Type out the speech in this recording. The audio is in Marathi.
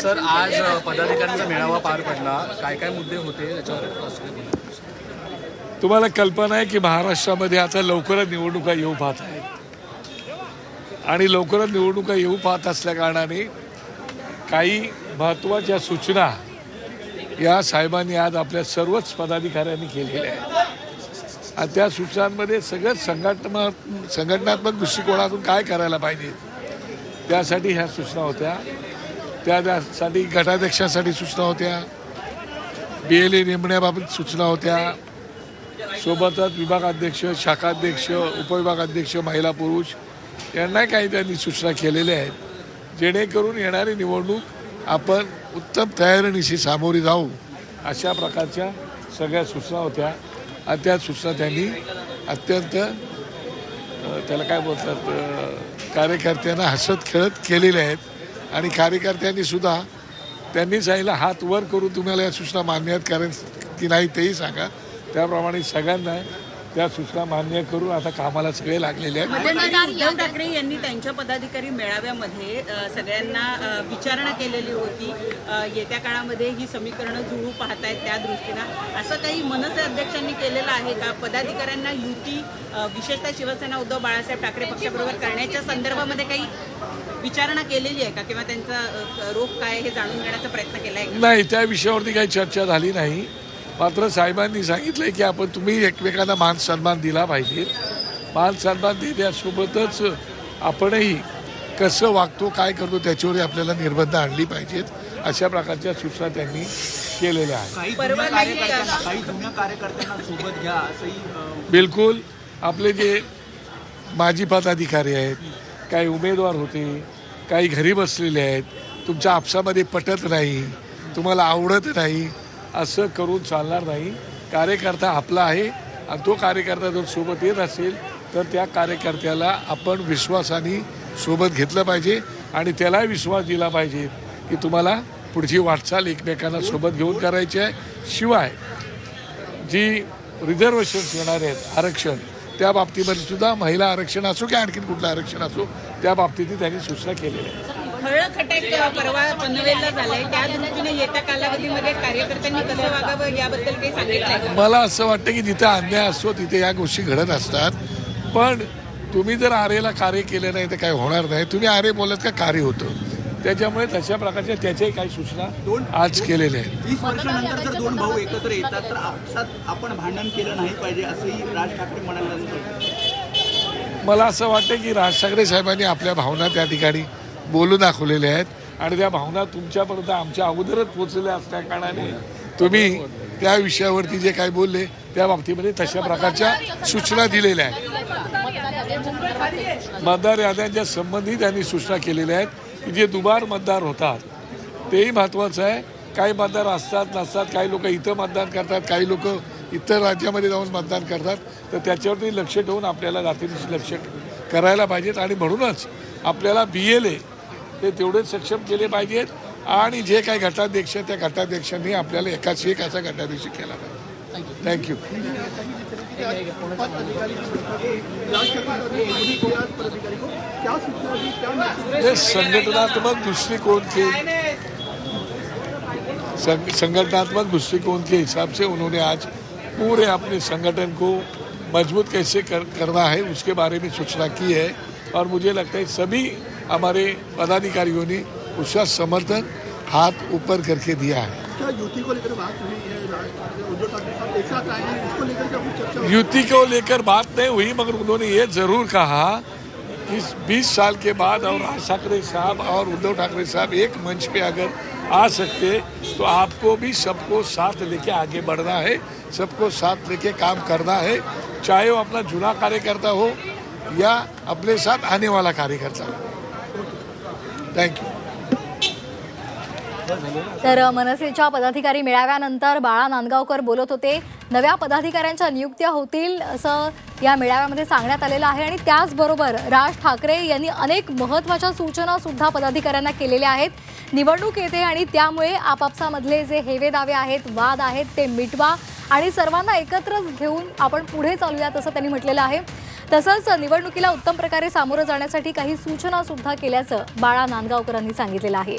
सर आज पदाधिकाऱ्यांचा मेळावा पार पडला. काय काय मुद्दे होते त्याच्यावर. तुम्हाला कल्पना आहे की महाराष्ट्रामध्ये आता लवकरच निवडणुका येऊ पाहत आहेत. आणि लवकरच निवडणुका येऊ पाहत असल्या कारणाने काही महत्त्वाच्या सूचना या साहेबांनी आज आपल्या सर्वच पदाधिकाऱ्यांनी केलेल्या आहेत. आणि त्या सूचनांमध्ये सगळं संघटनात्मक संघटनात्मक दृष्टिकोनातून काय करायला पाहिजे त्यासाठी ह्या सूचना होत्या. त्या त्यासाठी गटाध्यक्षासाठी सूचना होत्या. बी एल ए नेमण्याबाबत सूचना होत्या. सोबतच विभागाध्यक्ष शाखाध्यक्ष उपविभागाध्यक्ष महिला पुरुष यांना काही त्यांनी सूचना केलेल्या आहेत. जेणेकरून येणारी निवडणूक आपण उत्तम तयारीनिशी सामोरी जाऊ अशा प्रकारच्या सगळ्या सूचना होत्या. आणि त्या सूचना त्यांनी अत्यंत त्याला काय बोलतात कार्यकर्त्यांना हसत खेळत केलेल्या आहेत. आणि कार्यकर्त्यांनी सुद्धा त्यांनी सांगितलं हात वर करून तुम्हाला या सूचना मान्य आहेत कारण की नाही तेही सांगा. त्याप्रमाणे सगळ्यांना त्या सूचना मान्य करून आता कामाला सगळे लागलेले आहेत. उद्धव ठाकरे यांनी त्यांच्या पदाधिकारी मेळाव्यामध्ये सगळ्यांना विचारणा केलेली होती. येत्या काळामध्ये ही समीकरणं जुळू पाहतायत त्या दृष्टीनं. असं काही मनसे अध्यक्षांनी केलेलं आहे का? पदाधिकाऱ्यांना युती विशेषतः शिवसेना उद्धव बाळासाहेब ठाकरे पक्षाबरोबर करण्याच्या संदर्भामध्ये काही विचारणा केलेली आहे का? किंवा त्यांचा रोख काय हे जाणून घेण्याचा प्रयत्न केला आहे? नाही त्या विषयावरती काही चर्चा झाली नाही. मात्र साहेबांनी सांगितलंय की आपण तुम्ही एकमेकांना मान सन्मान दिला पाहिजे. मान सन्मान देण्यासोबतच आपणही कसं वागतो काय करतो त्याच्यावर आपल्याला निर्बंध आणली पाहिजेत अशा प्रकारच्या सूचना त्यांनी केलेल्या आहेत. बिलकुल आपले जे माजी पदाधिकारी आहेत काही उमेदवार होते काही घरी बसलेले आहेत तुमच्या आपसामध्ये पटत नाही तुम्हाला आवडत नाही असं करून चालणार नाही. कार्यकर्ता आपला आहे आणि तो कार्यकर्ता जर सोबत येत असेल तर त्या कार्यकर्त्याला आपण विश्वासाने सोबत घेतलं पाहिजे आणि त्यालाही विश्वास दिला पाहिजे की तुम्हाला पुढची वाटचाल एकमेकांना सोबत घेऊन करायची आहे. शिवाय जी रिझर्वेशन्स येणार आहेत आरक्षण त्या बाबतीमध्ये सुद्धा महिला आरक्षण असो की आणखीन कुठलं आरक्षण असो त्या बाबतीतही त्यांनी सूचना केलेल्या आहेत. हळद अटॅक परवा पनवेलला झालाय. त्या दृष्टीने येत्या कालावधीमध्ये कार्यकर्त्यांनी कसं वागावं याबद्दल काही सांगितलंय का? मला असं वाटतं की जिथे अन्याय असतो तिथे या गोष्टी घडत असतात. पण तुम्ही जर आरेला कार्य केलं नाही तर काही होणार नाही. तुम्ही आरे बोलत का कार्य होतं? त्याच्यामुळे तशा प्रकारच्या त्याच्याही काही सूचना आज केलेल्या आहेत. वीस वर्षानंतर जर दोन भाऊ एकत्र येतात तर आपसात आपण भांडण केलं नाही पाहिजे असंही राज ठाकरे म्हणाले मला असं वाटतं की राज ठाकरे साहेबांनी आपल्या भावना त्या ठिकाणी बोलून दाखवलेल्या आहेत. आणि त्या भावना तुमच्यापर्यंत आमच्या अगोदरच पोचलेल्या असल्या कारणाने तुम्ही त्या विषयावरती जे काही बोलले त्या बाबतीमध्ये तशा प्रकारच्या सूचना दिलेल्या आहेत. मतदार याद्यांच्या संबंधी त्यांनी सूचना केलेल्या आहेत की जे दुबार मतदार होतात तेही महत्त्वाचं आहे. काही मतदार असतात नसतात काही लोक इथं मतदान करतात काही लोक इतर राज्यामध्ये जाऊन मतदान करतात. तर त्याच्यावरती लक्ष ठेवून आपल्याला रात्रीची लक्ष करायला पाहिजेत. आणि म्हणूनच आपल्याला बी एल ए हे तेवढेच सक्षम केले पाहिजेत. आणि जे काही घटाध्यक्ष आहेत, त्या घटाध्यक्षांनी आपल्याला एकाच एक असा घटाध्यक्ष केला पाहिजे. थँक्यू ये संगठनात्मक दृष्टिकोण के संग- संगठनात्मक दृष्टिकोण के हिसाब से उन्होंने आज पूरे अपने संगठन को मज़बूत कैसे कर, करना है उसके बारे में सूचना की है। और मुझे लगता है सभी हमारे पदाधिकारियों ने उसका समर्थन हाथ ऊपर करके दिया है। युति को लेकर बात हुई है? युति को लेकर बात नहीं हुई मगर उन्होंने ये ज़रूर कहा कि इस 20 साल के बाद और राज ठाकरे साहब और उद्धव ठाकरे साहब एक मंच पे अगर आ सकते तो आपको भी सबको साथ लेके आगे बढ़ना है सबको साथ लेके काम करना है चाहे वो अपना जुना कार्यकर्ता हो या अपने साथ आने वाला कार्यकर्ता हो। थँक्यू तर मनसेच्या पदाधिकारी मेळाव्यानंतर बाळा नांदगावकर बोलत होते नव्या पदाधिकाऱ्यांच्या नियुक्त्या होतील असं या मेळाव्यामध्ये सांगण्यात आलेलं आहे. आणि त्याचबरोबर राज ठाकरे यांनी अनेक महत्त्वाच्या सूचना सुद्धा पदाधिकाऱ्यांना केलेल्या आहेत. निवडणूक येते आणि त्यामुळे आपापसामधले जे हेवे दावे आहेत वाद आहेत ते मिटवा आणि सर्वांना एकत्रच घेऊन आपण पुढे चालूयात असं त्यांनी म्हटलेलं आहे. तसंच निवडणुकीला उत्तम प्रकारे सामोरं जाण्यासाठी काही सूचना सुद्धा केल्याचं बाळा नांदगावकरांनी सांगितलेलं आहे.